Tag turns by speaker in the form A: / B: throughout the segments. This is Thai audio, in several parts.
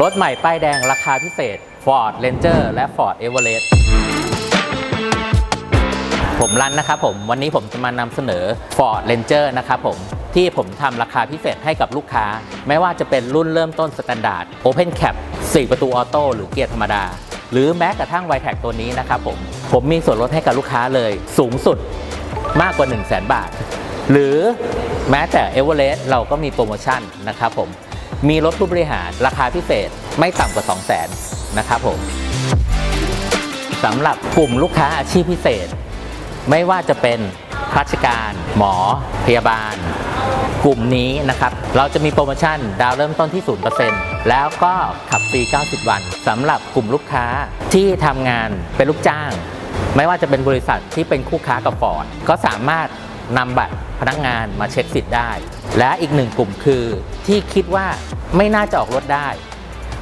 A: รถใหม่ป้ายแดงราคาพิเศษ Ford Ranger และ Ford Everest ผมรันนะครับผมวันนี้ผมจะมานำเสนอ Ford Ranger นะครับผมที่ผมทำราคาพิเศษให้กับลูกค้า ไม่ว่าจะเป็นรุ่นเริ่มต้นสแตนดาร์ด Open Cap 4 ประตูออโต้หรือเกียร์ธรรมดา หรือแม้กระทั่ง y t แท็ตัวนี้นะครับผมผมมีส่วนลดให้กับลูกค้าเลย สูงสุดมากกว่า 1 0 0 0 0แบาท หรือแม้แต่ e v e r e s t เราก็มีโปรโมชั่นนะครับผม มีรถผู้บริหารราคาพิเศษไม่ต่ำกว่า 2 0 0 0 0 0นะครับผมสำหรับกลุ่มลูกค้าอาชีพพิเศษ ไม่ว่าจะเป็นข้าราชการ หมอ พยาบาล กลุ่มนี้นะครับ เราจะมีโปรโมชั่นดาวเริ่มต้นที่ 0%แล้วก็ขับฟรี 90 วันสำหรับกลุ่มลูกค้าที่ทำงานเป็นลูกจ้าง ไม่ว่าจะเป็นบริษัทที่เป็นคู่ค้ากับฟอร์ดก็สามารถ นำบัตรพนักงานมาเช็คสิทธิ์ได้ และอีกหนึ่งกลุ่มคือที่คิดว่าไม่น่าจะออกรถได้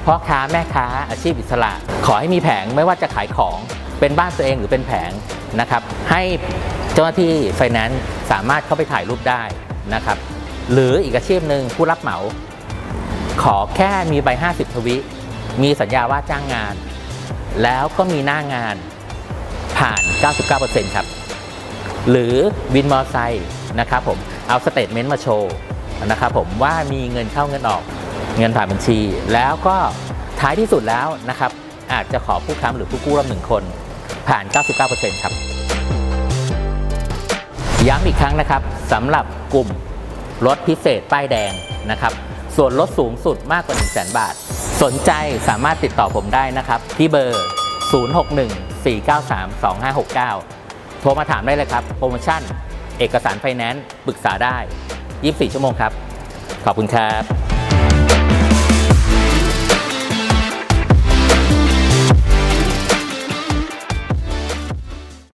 A: พ่อค้าแม่ค้าอาชีพอิสระ ขอให้มีแผงไม่ว่าจะขายของเป็นบ้านตัวเองหรือเป็นแผงนะครับ ให้เจ้าหน้าที่ไฟแนนซ์สามารถเข้าไปถ่ายรูปได้นะครับ หรืออีกอาชีพหนึ่งผู้รับเหมา ขอแค่มีใบ 50 ทวิ มีสัญญาว่าจ้างงาน แล้วก็มีหน้างานผ่าน 99%ครับ หรือวินมอเตอร์ไซค์นะครับผมเอาสเตทเมนต์มาโชว์นะครับผมว่ามีเงินเข้าเงินออกเงินผ่านบัญชี แล้วก็ท้ายที่สุดแล้วนะครับอาจจะขอผู้ค้ำหรือผู้กู้ร่วมหนึ่งคนผ่าน 99%ครับ ย้ำอีกครั้งนะครับสำหรับกลุ่มรถพิเศษป้ายแดงนะครับ ส่วนลดสูงสุดมากกว่า 1 0 0 0 0แบาท สนใจสามารถติดต่อผมได้นะครับ ที่เบอร์ 0614932569 ทรมาถามได้เลยครับ โปรโมชั่น เอกสารไฟแนนซ์ปรึกษาได้ 24 ชั่วโมงครับ ขอบคุณครับ